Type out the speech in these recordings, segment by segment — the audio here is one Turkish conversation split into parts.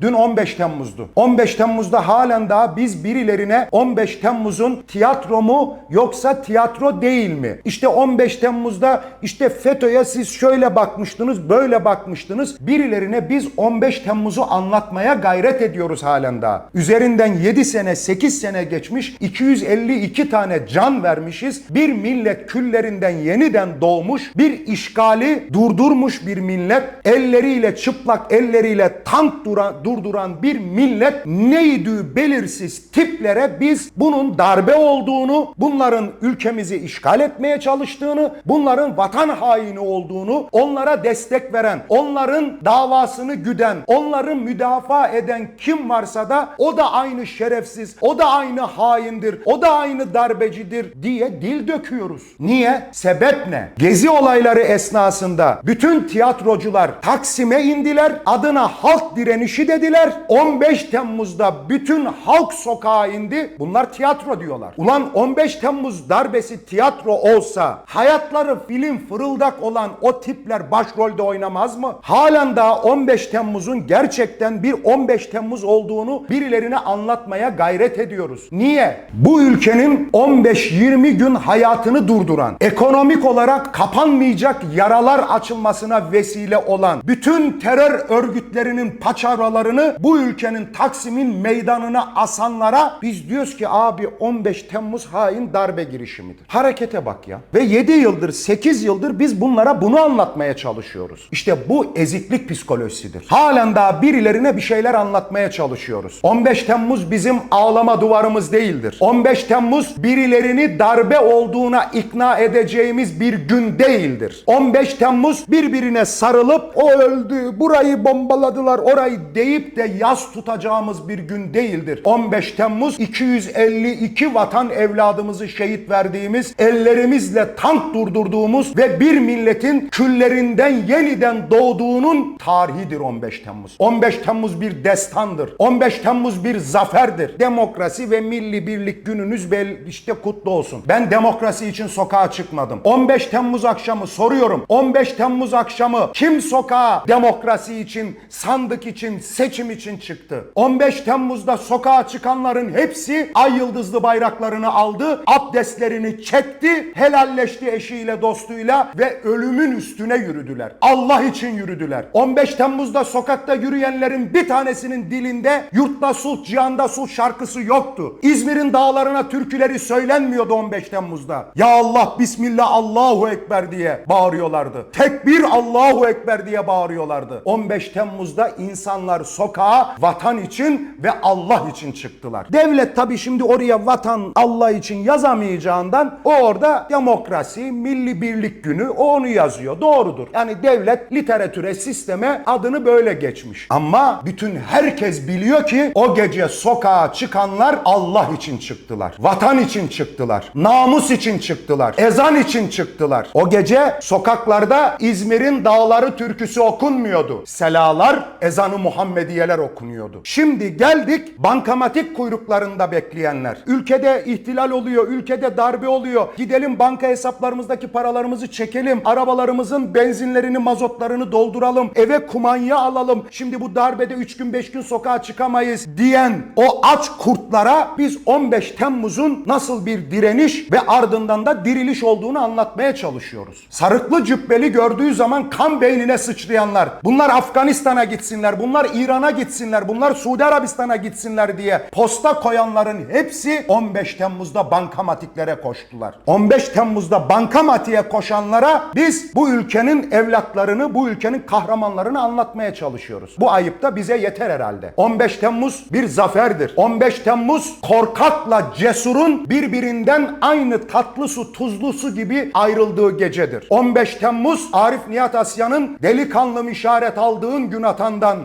Dün 15 Temmuz'du. 15 Temmuz'da halen daha biz birilerine 15 Temmuz'un tiyatro mu yoksa tiyatro değil mi? İşte 15 Temmuz'da işte FETÖ'ye siz şöyle bakmıştınız, böyle bakmıştınız. Birilerine biz 15 Temmuz'u anlatmaya gayret ediyoruz halen daha. Üzerinden 7 sene, 8 sene geçmiş, 252 tane can vermişiz. Bir millet küllerinden yeniden doğmuş, bir işgali durdurmuş bir millet, elleriyle çıplak elleriyle tank duran, durduran bir millet neydi belirsiz tiplere biz bunun darbe olduğunu, bunların ülkemizi işgal etmeye çalıştığını, bunların vatan haini olduğunu, onlara destek veren, onların davasını güden, onları müdafaa eden kim varsa da o da aynı şerefsiz, o da aynı haindir, o da aynı darbecidir diye dil döküyoruz. Niye? Sebep ne? Gezi olayları esnasında bütün tiyatrocular Taksim'e indiler, adına halk direnişi dediler. 15 Temmuz'da bütün halk sokağa indi. Bunlar tiyatro diyorlar. Ulan 15 Temmuz darbesi tiyatro olsa hayatları film fırıldak olan o tipler başrolde oynamaz mı? Halen daha 15 Temmuz'un gerçekten bir 15 Temmuz olduğunu birilerine anlatmaya gayret ediyoruz. Niye? Bu ülkenin 15-20 gün hayatını durduran, ekonomik olarak kapanmayacak yaralar açılmasına vesile olan bütün terör örgütlerinin paçavralarını bu ülkenin Taksim'in meydanına asanlara biz diyoruz ki abi 15 Temmuz hain darbe girişimidir. Harekete bak ya. Ve 7 yıldır 8 yıldır biz bunlara bunu anlatmaya çalışıyoruz. İşte bu eziklik psikolojisidir. Halen daha birilerine bir şeyler anlatmaya çalışıyoruz. 15 Temmuz bizim ağlama duvarımız değildir. 15 Temmuz birilerini darbe olduğuna ikna edeceğimiz bir gün değildir. 15 Temmuz birbirine sarılıp o öldü, burayı bombaladılar, orayı deyip de yas tutacağımız bir gün değildir. 15 Temmuz 252 vatan evladımızı şehit verdiğimiz, ellerimizle tank durdurduğumuz ve bir milletin küllerinden yeniden doğduğunun tarihidir 15 Temmuz. 15 Temmuz bir destandır. 15 Temmuz bir zaferdir. Demokrasi ve milli birlik gününüz bel işte kutlu olsun. Ben demokrasi için sokağa çıkmadım. 15 Temmuz akşamı soruyorum. 15 Temmuz akşamı kim sokağa demokrasi için, sandık için, seçim için çıktı? 15 Temmuz'da sokağa çıkanların hepsi ay yıldızlı bayraklarını aldı, abdestlerini çekti, helalleşti eşiyle, dostuyla ve ölümün üstüne yürüdüler. Allah için yürüdüler. 15 Temmuz'da sokakta yürüyenlerin bir tanesinin dilinde yurtta sulh, cihanda sulh şarkısı yoktu. İzmir'in dağlarına türküleri söylenmiyordu 15 Temmuz'da. Ya Allah, Bismillah, Allahu Ekber diye bağırıyorlardı. Tekbir Allahu Ekber diye bağırıyorlardı. 15 Temmuz'da insanlar sokağa vatan için ve Allah için çıktılar. Devlet tabi şimdi oraya vatan Allah için yazamayacağından o orada demokrasi, milli birlik günü o onu yazıyor. Doğrudur. Yani devlet literatüre, sisteme adını böyle geçmiş. Ama bütün herkes biliyor ki o gece sokağa çıkanlar Allah için çıktılar. Vatan için çıktılar. Namus için çıktılar. Ezan için çıktılar. O gece sokaklarda İzmir'in dağları türküsü okunmuyordu. Selalar, ezanı Muhammediyeler okunuyordu. Şimdi geldik bankamatik kuyruklarında bekleyenler. Ülkede ihtilal oluyor, ülkede darbe oluyor. Gidelim banka hesaplarımızdaki paralarımızı çekelim. Arabalarımızın benzinlerini, mazotlarını dolduralım. Eve kumanya alalım. Şimdi bu darbede 3 gün 5 gün sokağa çıkamayız diyen o aç kurtlara biz 15 Temmuz'un nasıl bir direniş ve ardından da diriliş olduğunu anlatmaya çalışıyoruz. Sarıklı cübbeli gördüğü zaman kan beynine sıçrayanlar, bunlar Afganistan'a gitsinler, bunlar İran'a gitsinler, bunlar Suudi Arabistan'a gitsinler diye posta koyanların hepsi 15 Temmuz'da bankamatiklere koştular. 15 Temmuz'da bankamatiğe koşanlara biz bu ülkenin evlatlarını, bu ülkenin kahramanlarını anlatmaya çalışıyoruz. Bu ayıp da bize yeter herhalde. 15 Temmuz bir zaferdir. 15 Temmuz korkakla cesurun birbirinden aynı tatlı su tuzlu su gibi ayrıldığı gecedir. 15 Temmuz Arif Nihat Asya'nın delikanlı işaret aldığın gün atandan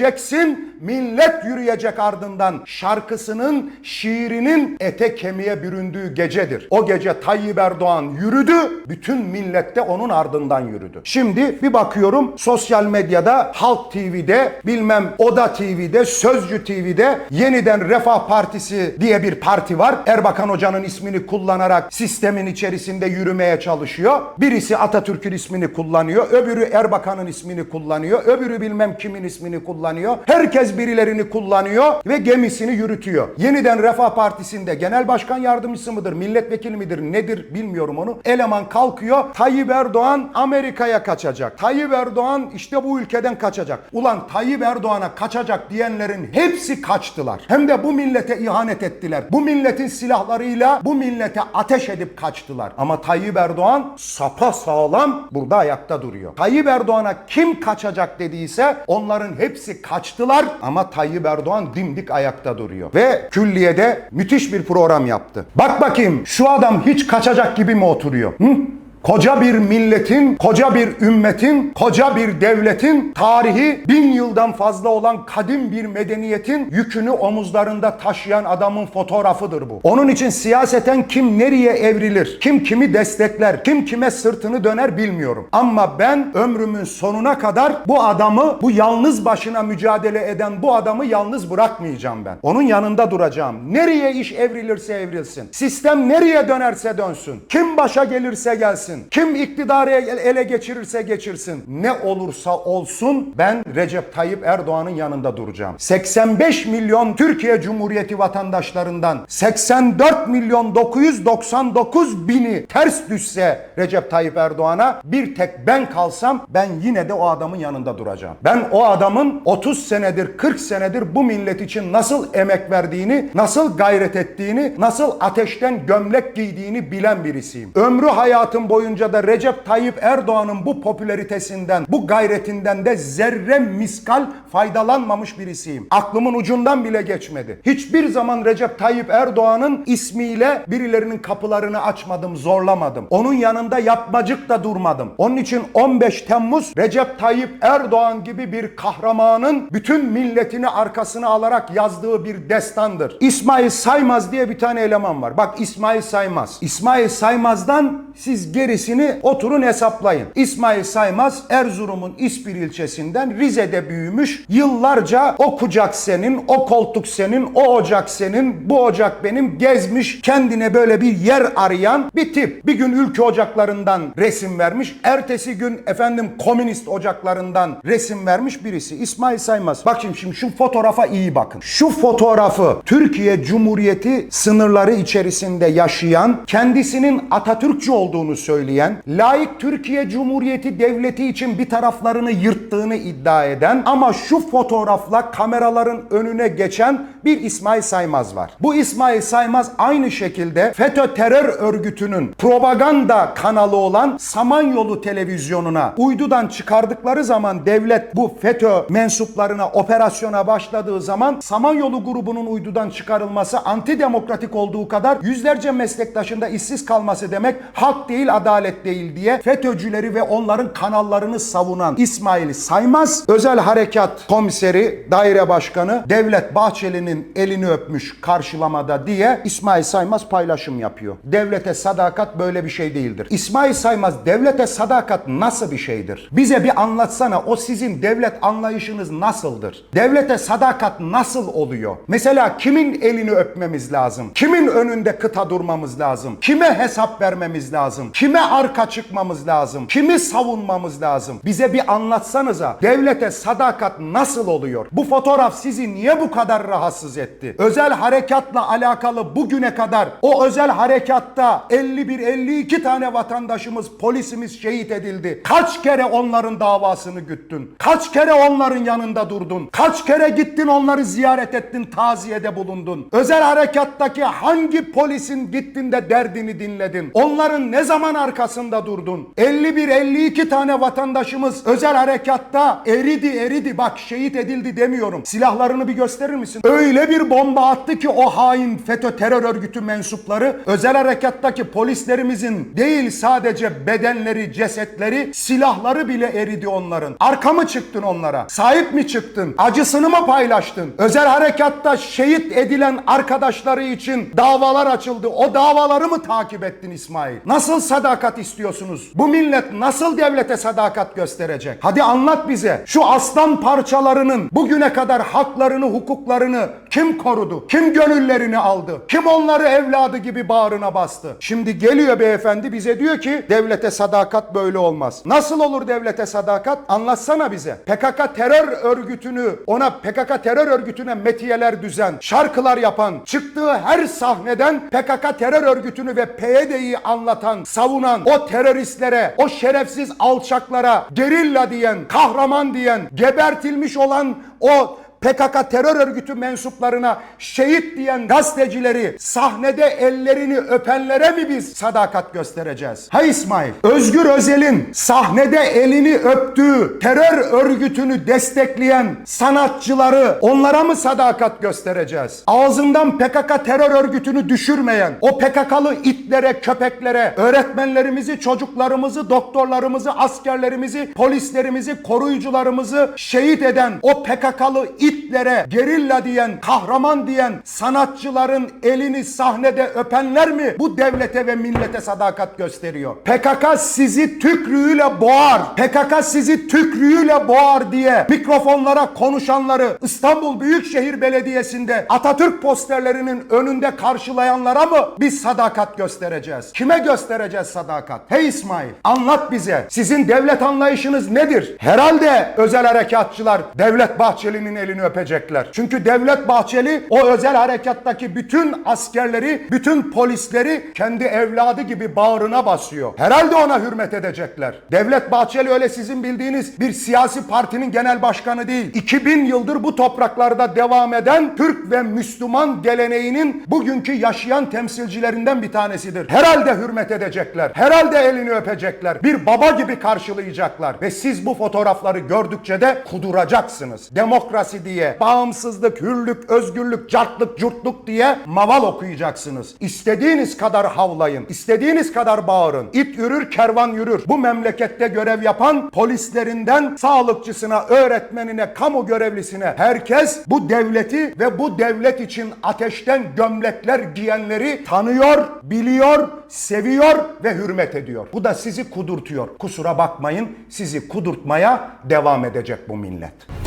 yürüyeceksin millet yürüyecek ardından şarkısının şiirinin ete kemiğe büründüğü gecedir. O gece Tayyip Erdoğan yürüdü bütün millet de onun ardından yürüdü. Şimdi bir bakıyorum sosyal medyada Halk TV'de bilmem Oda TV'de Sözcü TV'de yeniden Refah Partisi diye bir parti var. Erbakan Hoca'nın ismini kullanarak sistemin içerisinde yürümeye çalışıyor. Birisi Atatürk'ün ismini kullanıyor. Öbürü Erbakan'ın ismini kullanıyor. Öbürü bilmem kimin ismini kullanıyor. Herkes birilerini kullanıyor ve gemisini yürütüyor. Yeniden Refah Partisi'nde genel başkan yardımcısı mıdır, milletvekili midir, nedir bilmiyorum onu. Eleman kalkıyor. Tayyip Erdoğan Amerika'ya kaçacak. Tayyip Erdoğan işte bu ülkeden kaçacak. Ulan Tayyip Erdoğan'a kaçacak diyenlerin hepsi kaçtılar. Hem de bu millete ihanet ettiler. Bu milletin silahlarıyla bu millete ateş edip kaçtılar. Ama Tayyip Erdoğan sapa sağlam burada ayakta duruyor. Tayyip Erdoğan'a kim kaçacak dediyse onların hepsi kaçtılar ama Tayyip Erdoğan dimdik ayakta duruyor. Ve külliyede müthiş bir program yaptı. Bak bakayım şu adam hiç kaçacak gibi mi oturuyor? Hı? Koca bir milletin, koca bir ümmetin, koca bir devletin tarihi bin yıldan fazla olan kadim bir medeniyetin yükünü omuzlarında taşıyan adamın fotoğrafıdır bu. Onun için siyaseten kim nereye evrilir, kim kimi destekler, kim kime sırtını döner bilmiyorum. Ama ben ömrümün sonuna kadar bu adamı, bu yalnız başına mücadele eden bu adamı yalnız bırakmayacağım ben. Onun yanında duracağım. Nereye iş evrilirse evrilsin. Sistem nereye dönerse dönsün. Kim başa gelirse gelsin. Kim iktidarı ele geçirirse geçirsin. Ne olursa olsun ben Recep Tayyip Erdoğan'ın yanında duracağım. 85 milyon Türkiye Cumhuriyeti vatandaşlarından 84 milyon 999 bini ters düşse Recep Tayyip Erdoğan'a bir tek ben kalsam ben yine de o adamın yanında duracağım. Ben o adamın 30 senedir 40 senedir bu millet için nasıl emek verdiğini, nasıl gayret ettiğini, nasıl ateşten gömlek giydiğini bilen birisiyim. Ömrü hayatım boyunca da Recep Tayyip Erdoğan'ın bu popülaritesinden, bu gayretinden de zerre miskal faydalanmamış birisiyim. Aklımın ucundan bile geçmedi. Hiçbir zaman Recep Tayyip Erdoğan'ın ismiyle birilerinin kapılarını açmadım, zorlamadım. Onun yanında yapmacık da durmadım. Onun için 15 Temmuz Recep Tayyip Erdoğan gibi bir kahramanın bütün milletini arkasına alarak yazdığı bir destandır. İsmail Saymaz diye bir tane eleman var. Bak İsmail Saymaz. İsmail Saymaz'dan siz gerisini oturun hesaplayın. İsmail Saymaz Erzurum'un İspir ilçesinden Rize'de büyümüş. Yıllarca o kucak senin, o koltuk senin, o ocak senin, bu ocak benim gezmiş. Kendine böyle bir yer arayan bir tip. Bir gün ülke ocaklarından resim vermiş. Ertesi gün efendim komünist ocaklarından resim vermiş birisi. İsmail Saymaz. Bak şimdi, şimdi şu fotoğrafa iyi bakın. Şu fotoğrafı Türkiye Cumhuriyeti sınırları içerisinde yaşayan, kendisinin Atatürkçü olduğunu söyleyen, layık Türkiye Cumhuriyeti Devleti için bir taraflarını yırttığını iddia eden ama şu fotoğrafla kameraların önüne geçen bir İsmail Saymaz var. Bu İsmail Saymaz aynı şekilde FETÖ terör örgütünün propaganda kanalı olan Samanyolu televizyonuna uydudan çıkardıkları zaman devlet bu FETÖ mensuplarına operasyona başladığı zaman Samanyolu grubunun uydudan çıkarılması antidemokratik olduğu kadar yüzlerce meslektaşında işsiz kalması demek hak değil adalet değil diye FETÖ'cüleri ve onların kanallarını savunan İsmail Saymaz özel harekat komiseri daire başkanı Devlet Bahçeli'nin elini öpmüş karşılamada diye İsmail Saymaz paylaşım yapıyor. Devlete sadakat böyle bir şey değildir. İsmail Saymaz devlete sadakat nasıl bir şeydir? Bize bir anlatsana o sizin devlet anlayışınız nasıldır? Devlete sadakat nasıl oluyor? Mesela kimin elini öpmemiz lazım? Kimin önünde kıta durmamız lazım? Kime hesap vermemiz lazım? Kime arka çıkmamız lazım? Kimi savunmamız lazım? Bize bir anlatsanıza. Devlete sadakat nasıl oluyor? Bu fotoğraf sizi niye bu kadar rahatsız etti? Özel harekatla alakalı bugüne kadar o özel harekatta 51-52 tane vatandaşımız, polisimiz şehit edildi. Kaç kere onların davasını güttün? Kaç kere onların yanında durdun? Kaç kere gittin onları ziyaret ettin, taziyede bulundun? Özel harekattaki hangi polisin gittin de derdini dinledin? Onların ne zaman arkasında durdun? 51-52 tane vatandaşımız özel harekatta eridi eridi bak şehit edildi demiyorum. Silahlarını bir gösterir misin? Öyle bir bomba attı ki o hain FETÖ terör örgütü mensupları özel harekattaki polislerimizin değil sadece bedenleri, cesetleri, silahları bile eridi onların. Arka mı çıktın onlara? Sahip mi çıktın? Acısını mı paylaştın? Özel harekatta şehit edilen arkadaşları için davalar açıldı. O davaları mı takip ettin İsmail? Nasıl sadakat sadakat istiyorsunuz? Bu millet nasıl devlete sadakat gösterecek? Hadi anlat bize. Şu aslan parçalarının bugüne kadar haklarını, hukuklarını kim korudu? Kim gönüllerini aldı? Kim onları evladı gibi bağrına bastı? Şimdi geliyor beyefendi bize diyor ki devlete sadakat böyle olmaz. Nasıl olur devlete sadakat? Anlatsana bize. PKK terör örgütünü ona PKK terör örgütüne metiyeler düzen, şarkılar yapan, çıktığı her sahneden PKK terör örgütünü ve PYD'yi anlatan, savunan o teröristlere, o şerefsiz alçaklara gerilla diyen, kahraman diyen, gebertilmiş olan o PKK terör örgütü mensuplarına şehit diyen gazetecileri sahnede ellerini öpenlere mi biz sadakat göstereceğiz? Ha İsmail, Özgür Özel'in sahnede elini öptüğü terör örgütünü destekleyen sanatçıları onlara mı sadakat göstereceğiz? Ağzından PKK terör örgütünü düşürmeyen o PKK'lı itlere, köpeklere, öğretmenlerimizi, çocuklarımızı, doktorlarımızı, askerlerimizi, polislerimizi, koruyucularımızı şehit eden o PKK'lı itlere gerilla diyen, kahraman diyen sanatçıların elini sahnede öpenler mi bu devlete ve millete sadakat gösteriyor? PKK sizi tükrüğüyle boğar. PKK sizi tükrüğüyle boğar diye mikrofonlara konuşanları İstanbul Büyükşehir Belediyesi'nde Atatürk posterlerinin önünde karşılayanlara mı biz sadakat göstereceğiz? Kime göstereceğiz sadakat? Hey İsmail anlat bize. Sizin devlet anlayışınız nedir? Herhalde özel harekatçılar Devlet Bahçeli'nin elini öpecekler. Çünkü Devlet Bahçeli o özel harekattaki bütün askerleri, bütün polisleri kendi evladı gibi bağrına basıyor. Herhalde ona hürmet edecekler. Devlet Bahçeli öyle sizin bildiğiniz bir siyasi partinin genel başkanı değil. 2000 yıldır bu topraklarda devam eden Türk ve Müslüman geleneğinin bugünkü yaşayan temsilcilerinden bir tanesidir. Herhalde hürmet edecekler. Herhalde elini öpecekler. Bir baba gibi karşılayacaklar. Ve siz bu fotoğrafları gördükçe de kuduracaksınız. Demokrasi diye, bağımsızlık, hürlük, özgürlük, cartlık, curtluk diye maval okuyacaksınız. İstediğiniz kadar havlayın. istediğiniz kadar bağırın. İt yürür, kervan yürür. Bu memlekette görev yapan polislerinden sağlıkçısına, öğretmenine, kamu görevlisine herkes bu devleti ve bu devlet için ateşten gömlekler giyenleri tanıyor, biliyor, seviyor ve hürmet ediyor. Bu da sizi kudurtuyor. Kusura bakmayın sizi kudurtmaya devam edecek bu millet.